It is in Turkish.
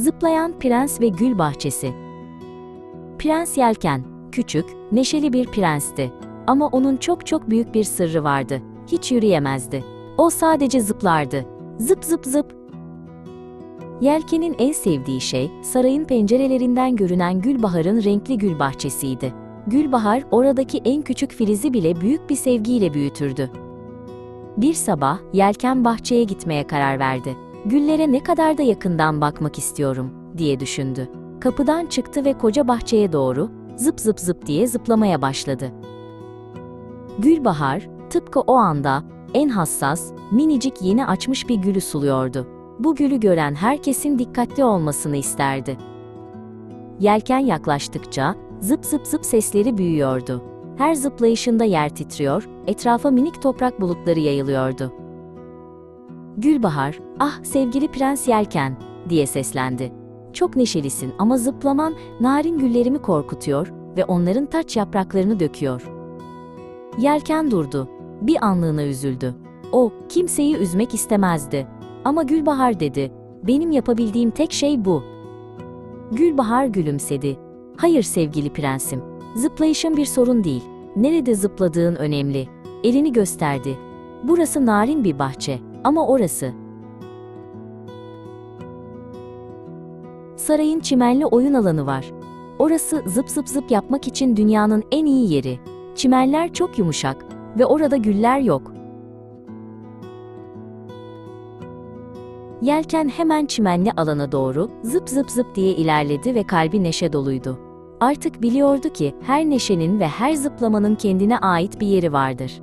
Zıplayan Prens ve Gül Bahçesi Prens Yelken, küçük, neşeli bir prensti. Ama onun çok çok büyük bir sırrı vardı. Hiç yürüyemezdi. O sadece zıplardı. Zıp zıp zıp. Yelken'in en sevdiği şey, sarayın pencerelerinden görünen Gülbahar'ın renkli gül bahçesiydi. Gülbahar, oradaki en küçük filizi bile büyük bir sevgiyle büyütürdü. Bir sabah, Yelken bahçeye gitmeye karar verdi. Güllere ne kadar da yakından bakmak istiyorum, diye düşündü. Kapıdan çıktı ve koca bahçeye doğru, zıp zıp zıp diye zıplamaya başladı. Gülbahar, tıpkı o anda, en hassas, minicik yeni açmış bir gülü suluyordu. Bu gülü gören herkesin dikkatli olmasını isterdi. Yelken yaklaştıkça, zıp zıp zıp sesleri büyüyordu. Her zıplayışında yer titriyor, etrafa minik toprak bulutları yayılıyordu. Gülbahar, ah sevgili Prens Yelken, diye seslendi. Çok neşelisin ama zıplaman narin güllerimi korkutuyor ve onların taç yapraklarını döküyor. Yelken durdu. Bir anlığına üzüldü. O, kimseyi üzmek istemezdi. Ama Gülbahar dedi, benim yapabildiğim tek şey bu. Gülbahar gülümsedi. Hayır sevgili prensim, zıplayışın bir sorun değil. Nerede zıpladığın önemli. Elini gösterdi. Burası narin bir bahçe ama orası. Sarayın çimenli oyun alanı var. Orası zıp zıp zıp yapmak için dünyanın en iyi yeri. Çimenler çok yumuşak ve orada güller yok. Yelken hemen çimenli alana doğru zıp zıp zıp diye ilerledi ve kalbi neşe doluydu. Artık biliyordu ki her neşenin ve her zıplamanın kendine ait bir yeri vardır.